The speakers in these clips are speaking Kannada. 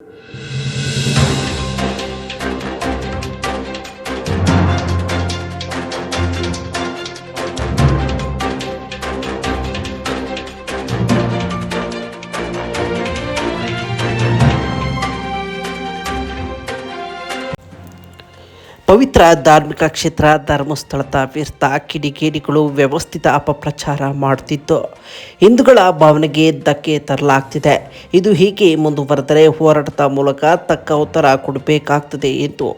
you ಪವಿತ್ರ ಧಾರ್ಮಿಕ ಕ್ಷೇತ್ರ ಧರ್ಮಸ್ಥಳ ವಿರುದ್ಧ ಕಿಡಿಗೇಡಿಗಳು ವ್ಯವಸ್ಥಿತ ಅಪಪ್ರಚಾರ ಮಾಡುತ್ತಿದ್ದು, ಹಿಂದೂಗಳ ಭಾವನೆಗೆ ಧಕ್ಕೆ ತರಲಾಗ್ತಿದೆ. ಇದು ಹೀಗೆ ಮುಂದುವರೆದರೆ ಹೋರಾಟದ ಮೂಲಕ ತಕ್ಕ ಉತ್ತರ ಕೊಡಬೇಕಾಗ್ತದೆ ಎಂದು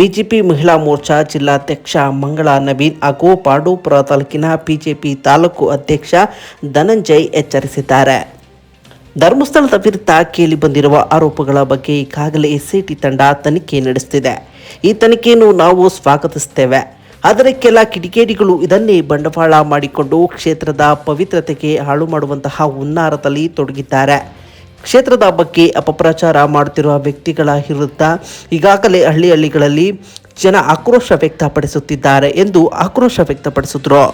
ಬಿಜೆಪಿ ಮಹಿಳಾ ಮೋರ್ಚಾ ಜಿಲ್ಲಾಧ್ಯಕ್ಷ ಮಂಗಳ ನವೀನ್ ಹಾಗೂ ಪಾಡೂಪುರ ತಾಲೂಕಿನ ಬಿಜೆಪಿ ತಾಲೂಕು ಅಧ್ಯಕ್ಷ ಧನಂಜಯ್ ಎಚ್ಚರಿಸಿದ್ದಾರೆ. ಧರ್ಮಸ್ಥಳದ ವಿರುದ್ಧ ಕೇಳಿ ಬಂದಿರುವ ಆರೋಪಗಳ ಬಗ್ಗೆ ಈಗಾಗಲೇ ಎಸ್ಐಟಿ ತಂಡ ತನಿಖೆ ನಡೆಸುತ್ತಿದೆ ಈ ತನಿಖೆಯನ್ನು ನಾವು ಸ್ವಾಗತಿಸುತ್ತೇವೆ ಆದರೆ ಕೆಲ ಕಿಡಿಗೇಡಿಗಳು ಇದನ್ನೇ ಬಂಡವಾಳ ಮಾಡಿಕೊಂಡು ಕ್ಷೇತ್ರದ ಪವಿತ್ರತೆಗೆ ಹಾಳು ಮಾಡುವಂತಹ ಹುನ್ನಾರದಲ್ಲಿ ತೊಡಗಿದ್ದಾರೆ. ಕ್ಷೇತ್ರದ ಬಗ್ಗೆ ಅಪಪ್ರಚಾರ ಮಾಡುತ್ತಿರುವ ವ್ಯಕ್ತಿಗಳ ವಿರುದ್ಧ ಈಗಾಗಲೇ ಹಳ್ಳಿ ಹಳ್ಳಿಗಳಲ್ಲಿ ಜನ ಆಕ್ರೋಶ ವ್ಯಕ್ತಪಡಿಸುತ್ತಿದ್ದಾರೆ ಎಂದು ಆಕ್ರೋಶ ವ್ಯಕ್ತಪಡಿಸಿದ್ರು.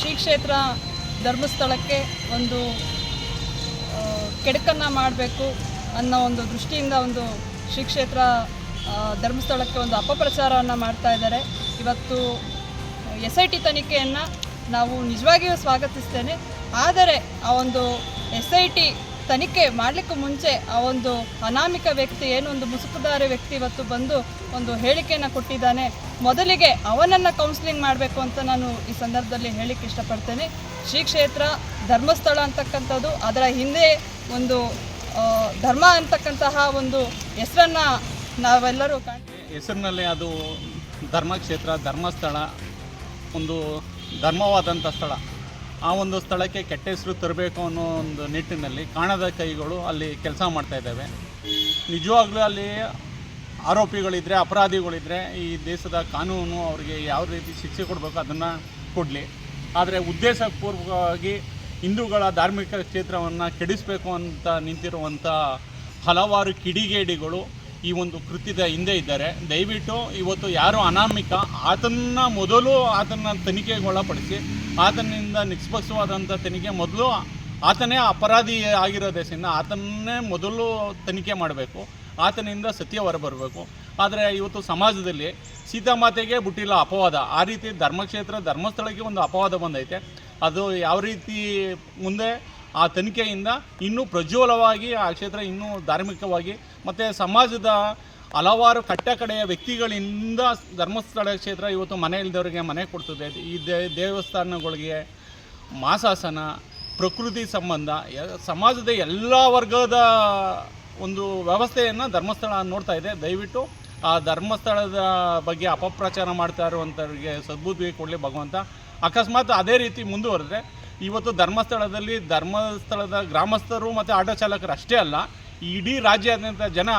ಶ್ರೀ ಕ್ಷೇತ್ರ ಧರ್ಮಸ್ಥಳಕ್ಕೆ ಒಂದು ಕೆಡುಕನ್ನು ಮಾಡಬೇಕು ಅನ್ನೋ ಒಂದು ದೃಷ್ಟಿಯಿಂದ ಒಂದು ಶ್ರೀ ಕ್ಷೇತ್ರ ಧರ್ಮಸ್ಥಳಕ್ಕೆ ಒಂದು ಅಪಪ್ರಚಾರವನ್ನು ಮಾಡ್ತಾ ಇದ್ದಾರೆ. ಇವತ್ತು ಎಸ್ ಐ ಟಿ ತನಿಖೆಯನ್ನು ನಾವು ನಿಜವಾಗಿಯೂ ಸ್ವಾಗತಿಸ್ತೇನೆ. ಆದರೆ ಆ ಒಂದು ಎಸ್ ಐ ಟಿ ತನಿಖೆ ಮಾಡಲಿಕ್ಕೂ ಮುಂಚೆ ಆ ಒಂದು ಅನಾಮಿಕ ವ್ಯಕ್ತಿ ಏನು ಒಂದು ಮುಸುಕುದಾರಿ ವ್ಯಕ್ತಿ ಇವತ್ತು ಬಂದು ಒಂದು ಹೇಳಿಕೆಯನ್ನು ಕೊಟ್ಟಿದ್ದಾನೆ. ಮೊದಲಿಗೆ ಅವನನ್ನು ಕೌನ್ಸಿಲಿಂಗ್ ಮಾಡಬೇಕು ಅಂತ ನಾನು ಈ ಸಂದರ್ಭದಲ್ಲಿ ಹೇಳಿಕ್ಕೆ ಇಷ್ಟಪಡ್ತೇನೆ. ಶ್ರೀ ಕ್ಷೇತ್ರ, ಧರ್ಮಸ್ಥಳ ಅಂತಕ್ಕಂಥದ್ದು, ಅದರ ಹಿಂದೆ ಒಂದು ಧರ್ಮ ಅಂತಕ್ಕಂತಹ ಒಂದು ಹೆಸರನ್ನು ನಾವೆಲ್ಲರೂ ಹೆಸರಿನಲ್ಲಿ ಅದು ಧರ್ಮಕ್ಷೇತ್ರ ಧರ್ಮಸ್ಥಳ, ಒಂದು ಧರ್ಮವಾದಂಥ ಸ್ಥಳ. ಆ ಒಂದು ಸ್ಥಳಕ್ಕೆ ಕೆಟ್ಟ ಹೆಸರು ತರಬೇಕು ಅನ್ನೋ ಒಂದು ನಿಟ್ಟಿನಲ್ಲಿ ಕಾಣದ ಕೈಗಳು ಅಲ್ಲಿ ಕೆಲಸ ಮಾಡ್ತಾ ಇದ್ದಾವೆ. ನಿಜವಾಗ್ಲೂ ಅಲ್ಲಿ ಆರೋಪಿಗಳಿದ್ದರೆ ಅಪರಾಧಿಗಳಿದ್ದರೆ ಈ ದೇಶದ ಕಾನೂನು ಅವರಿಗೆ ಯಾವ ರೀತಿ ಶಿಕ್ಷೆ ಕೊಡಬೇಕು ಅದನ್ನು ಕೊಡಲಿ. ಆದರೆ ಉದ್ದೇಶಪೂರ್ವಕವಾಗಿ ಹಿಂದೂಗಳ ಧಾರ್ಮಿಕ ಕ್ಷೇತ್ರವನ್ನು ಕೆಡಿಸಬೇಕು ಅಂತ ನಿಂತಿರುವಂಥ ಹಲವಾರು ಕಿಡಿಗೇಡಿಗಳು ಈ ಒಂದು ಕೃತ್ಯದ ಹಿಂದೆ ಇದ್ದಾರೆ. ದಯವಿಟ್ಟು ಇವತ್ತು ಯಾರು ಅನಾಮಿಕ, ಆತನ್ನ ಮೊದಲು ಆತನ ತನಿಖೆಗೆ ಒಳಪಡಿಸಿ ಆತನಿಂದ ನಿಷ್ಪಕ್ಷವಾದಂಥ ತನಿಖೆ ಮೊದಲು ಆತನೇ ಅಪರಾಧಿ ಆಗಿರೋ ದೇಶದಿಂದ ಆತನ್ನೇ ಮೊದಲು ತನಿಖೆ ಮಾಡಬೇಕು, ಆತನಿಂದ ಸತ್ಯ ಹೊರಬರಬೇಕು ಆದರೆ ಇವತ್ತು ಸಮಾಜದಲ್ಲಿ ಸೀತಾಮಾತೆಗೆ ಬಿಟ್ಟಿಲ್ಲ ಅಪವಾದ. ಆ ರೀತಿ ಧರ್ಮಕ್ಷೇತ್ರ, ಧರ್ಮಸ್ಥಳಕ್ಕೆ ಒಂದು ಅಪವಾದ ಬಂದೈತೆ. ಅದು ಯಾವ ರೀತಿ ಮುಂದೆ ಆ ತನಿಖೆಯಿಂದ ಇನ್ನೂ ಪ್ರಜ್ವಲವಾಗಿ, ಆ ಕ್ಷೇತ್ರ ಇನ್ನೂ ಧಾರ್ಮಿಕವಾಗಿ, ಮತ್ತು ಸಮಾಜದ ಹಲವಾರು ಕಟ್ಟಕಡೆಯ ವ್ಯಕ್ತಿಗಳಿಂದ ಧರ್ಮಸ್ಥಳ ಕ್ಷೇತ್ರ ಇವತ್ತು ಮನೆ ಇಲ್ದವರಿಗೆ ಮನೆ ಕೊಡ್ತದೆ. ಈ ದೇವಸ್ಥಾನಗಳಿಗೆ ಮಾಸಾಸನ, ಪ್ರಕೃತಿ ಸಂಬಂಧ ಸಮಾಜದ ಎಲ್ಲ ವರ್ಗದ ಒಂದು ವ್ಯವಸ್ಥೆಯನ್ನು ಧರ್ಮಸ್ಥಳ ನೋಡ್ತಾ ಇದೆ. ದಯವಿಟ್ಟು ಆ ಧರ್ಮಸ್ಥಳದ ಬಗ್ಗೆ ಅಪಪ್ರಚಾರ ಮಾಡ್ತಾ ಇರುವಂಥವ್ರಿಗೆ ಸದ್ಬುದ್ಧಿ ಕೊಡಲಿ ಭಗವಂತ. ಅಕಸ್ಮಾತ್ ಅದೇ ರೀತಿ ಮುಂದುವರೆದ್ರೆ ಇವತ್ತು ಧರ್ಮಸ್ಥಳದಲ್ಲಿ ಧರ್ಮಸ್ಥಳದ ಗ್ರಾಮಸ್ಥರು ಮತ್ತು ಆಟೋ ಚಾಲಕರು ಅಷ್ಟೇ ಅಲ್ಲ, ಇಡೀ ರಾಜ್ಯಾದ್ಯಂತ ಜನ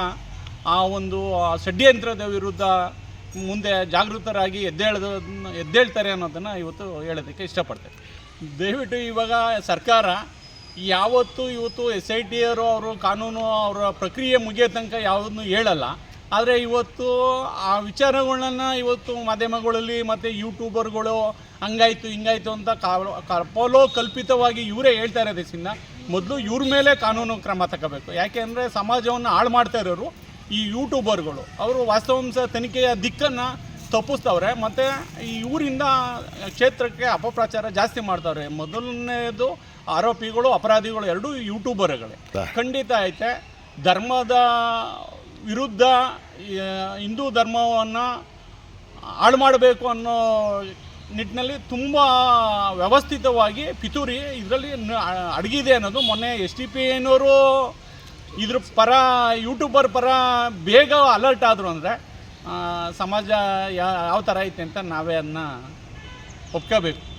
ಆ ಒಂದು ಷಡ್ಯಂತ್ರದ ವಿರುದ್ಧ ಮುಂದೆ ಜಾಗೃತರಾಗಿ ಎದ್ದೇಳದ ಎದ್ದೇಳ್ತಾರೆ ಅನ್ನೋದನ್ನು ಇವತ್ತು ಹೇಳೋದಕ್ಕೆ ಇಷ್ಟಪಡ್ತೇನೆ. ದಯವಿಟ್ಟು ಇವಾಗ ಸರ್ಕಾರ ಯಾವತ್ತು ಇವತ್ತು ಎಸ್ ಐ ಟಿ ಅವರು ಅವರು ಕಾನೂನು, ಅವರ ಪ್ರಕ್ರಿಯೆ ಮುಗಿಯೋ ತನಕ ಯಾವುದನ್ನು ಹೇಳಲ್ಲ. ಆದರೆ ಇವತ್ತು ಆ ವಿಚಾರಗಳನ್ನ ಇವತ್ತು ಮಾಧ್ಯಮಗಳಲ್ಲಿ ಮತ್ತು ಯೂಟ್ಯೂಬರ್ಗಳು ಹಂಗಾಯ್ತು, ಹಿಂಗಾಯ್ತು ಅಂತ ಕಪೋಲೋ ಕಲ್ಪಿತವಾಗಿ ಇವರೇ ಹೇಳ್ತಾ ಇರೋದಕ್ಕಿಂತ ಮೊದಲು ಇವ್ರ ಮೇಲೆ ಕಾನೂನು ಕ್ರಮ ತಗೋಬೇಕು. ಯಾಕೆ ಅಂದರೆ ಸಮಾಜವನ್ನು ಹಾಳು ಮಾಡ್ತಾ ಇರೋರು ಈ ಯೂಟ್ಯೂಬರ್ಗಳು. ಅವರು ವಾಸ್ತವಾಂಶ ತನಿಖೆಯ ದಿಕ್ಕನ್ನು ತಪ್ಪಿಸ್ತವ್ರೆ. ಮತ್ತು ಈ ಊರಿಂದ ಕ್ಷೇತ್ರಕ್ಕೆ ಅಪಪ್ರಚಾರ ಜಾಸ್ತಿ ಮಾಡ್ತಾವ್ರೆ. ಮೊದಲನೇದು ಆರೋಪಿಗಳು ಅಪರಾಧಿಗಳು ಎರಡೂ ಯೂಟ್ಯೂಬರ್ಗಳೇ. ಖಂಡಿತ ಐತೆ. ಧರ್ಮದ ವಿರುದ್ಧ ಹಿಂದೂ ಧರ್ಮವನ್ನು ಹಾಳು ಮಾಡಬೇಕು ಅನ್ನೋ ನಿಟ್ಟಿನಲ್ಲಿ ತುಂಬ ವ್ಯವಸ್ಥಿತವಾಗಿ ಪಿತೂರಿ ಇದರಲ್ಲಿ ಅಡಗಿದೆ ಅನ್ನೋದು ಮೊನ್ನೆ ಎಸ್ ಟಿ ಪಿ ಏನವರು ಇದ್ರ ಪರ, ಯೂಟ್ಯೂಬರ್ ಪರ ಬೇಗ ಅಲರ್ಟ್ ಆದರು ಅಂದರೆ ಸಮಾಜ ಯಾವ ಥರ ಐತೆ ಅಂತ ನಾವೇ ಅದನ್ನ ಒಪ್ಕೋಬೇಕು.